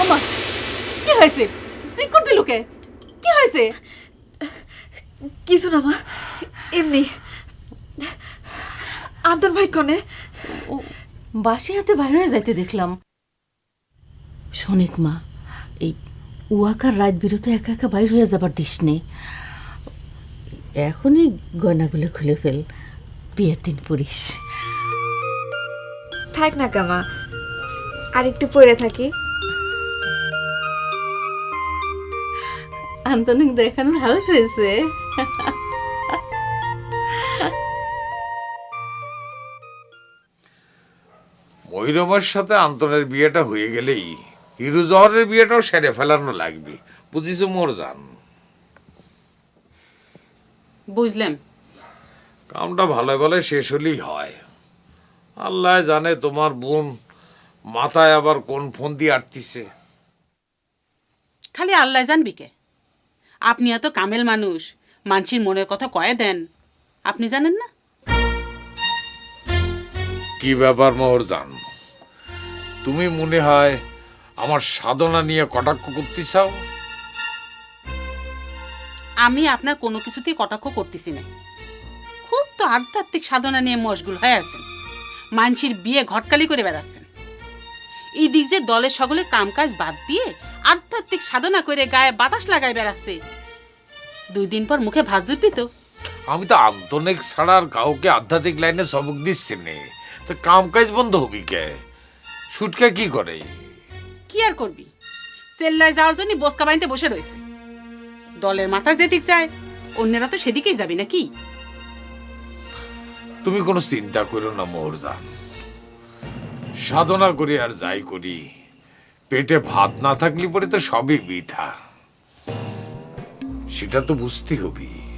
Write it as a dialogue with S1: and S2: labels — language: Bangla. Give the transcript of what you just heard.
S1: ওমা কি হয়েছে? সিকুর দিলুকে কি? হয়েছে?
S2: কিছু না মা। এমনি। আন্তর ভাই কনে?
S1: বাসি হাতে বাইরে হয়ে যাইতে দেখলাম। শোনেক মা এই উয়াকার রাত বিরতে একা একা বাইর হয়ে যাবার দিস নেই এখনই গয়নাগুলো খুলে ফেল বিয়ের দিন পড়িস।
S2: থাক না কামা। আর একটু পড়ে থাকি।
S1: আন্তনিক দেখানোর হাউস হয়েছে।
S3: মৈরমের সাথে আন্তনের বিয়েটা হয়ে গেলেই হিরু জহরের বিয়েটাও সেরে ফেলানো লাগবে। বুঝিস মোর জান?
S4: বুঝলাম।
S3: কামটা ভালো ভালো শেষ হলেই হয়। আল্লাহ জানে তোমার বোন মাথায় আবার কোন ফোন দিয়ে আটতিছে।
S4: খালি আল্লাহ জানবি কে? আপনি এত কামেল মানুষ। মানসির মনের কথা কয়ে দেন। আপনি জানেন না?
S3: কি ব্যাপার মোহর জান? তুমি মনে হয় আমার সাধনা নিয়ে কটাক্ষ করতে চাও
S4: আমি আপনার কোনো কিছুতেই কটাক্ষ করতেছি না। খুব তো আধ্যাত্মিক সাধনা নিয়ে মশগুল হয়ে আছেন। মানসির বিয়ে ঘটকালি করে বেড়াচ্ছেন। এই দিক যে দলের সকলে কামকাজ বাদ দিয়ে আধ্যাত্মিক সাধনা করে গায়ে বাতাস লাগায় বেড়াচ্ছে। দুই দিন পর মুখে ভাত জুটবি তো।
S3: আমি তো আন্তনিক ছাড়া আর কাউকে আধ্যাত্মিক লাইনে সবক দিচ্ছি নে। তো কাম কাজ বন্ধ হবি কে? সুটকা কি করে?
S4: কি আর করবি? সেল্লায় যাওয়ার জন্য বসকা বানিতে বসে রয়েছে। দলের মাথা যেদিক যায় অন্যেরা তো সেদিকেই যাবি নাকি?
S3: তুমি কোনো চিন্তা করো না মোহরজান। সাধনা করি আর যাই করি। পেটে ভাত না থাকলে পরে তো সবই বৃথা। সেটা তো বুঝতে হবে।